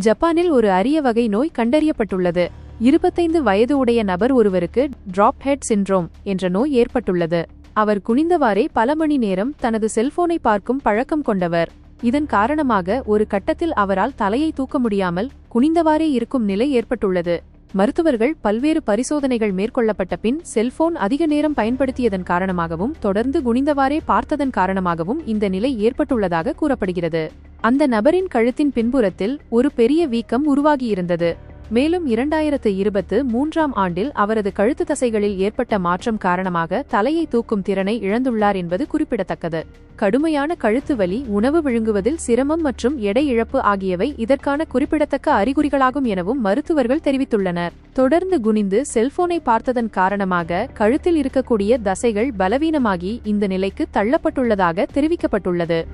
ஜப்பானில் ஒரு அரிய வகை நோய் கண்டறியப்பட்டுள்ளது. இருபத்தைந்து வயது உடைய நபர் ஒருவருக்கு டிராப் ஹெட் சிண்ட்ரோம் என்ற நோய் ஏற்பட்டுள்ளது. அவர் குனிந்தவாறே பல மணி நேரம் தனது செல்போனை பார்க்கும் பழக்கம் கொண்டவர். இதன் காரணமாக ஒரு கட்டத்தில் அவரால் தலையை தூக்க முடியாமல் குனிந்தவாறே இருக்கும் நிலை ஏற்பட்டுள்ளது. மருத்துவர்கள் பல்வேறு பரிசோதனைகள் மேற்கொள்ளப்பட்ட பின் செல்போன் அதிக நேரம் பயன்படுத்தியதன் காரணமாகவும் தொடர்ந்து குனிந்தவாறே பார்த்ததன் காரணமாகவும் இந்த நிலை ஏற்பட்டுள்ளதாக கூறப்படுகிறது. அந்த நபரின் கழுத்தின் பின்புறத்தில் ஒரு பெரிய வீக்கம் உருவாகியிருந்தது. மேலும் இரண்டாயிரத்து இருபத்து மூன்றாம் ஆண்டில் அவரது கழுத்து தசைகளில் ஏற்பட்ட மாற்றம் காரணமாக தலையை தூக்கும் திறனை இழந்துள்ளார் என்பது குறிப்பிடத்தக்கது. கடுமையான கழுத்து வலி உணவு விழுங்குவதில் சிரமம் மற்றும் எடை இழப்பு ஆகியவை இதற்கான குறிப்பிடத்தக்க அறிகுறிகளாகும் எனவும் மருத்துவர்கள் தெரிவித்துள்ளனர். தொடர்ந்து குனிந்து செல்போனை பார்த்ததன் காரணமாக கழுத்தில் இருக்கக்கூடிய தசைகள் பலவீனமாகி இந்த நிலைக்கு தள்ளப்பட்டுள்ளதாக தெரிவிக்கப்பட்டுள்ளது.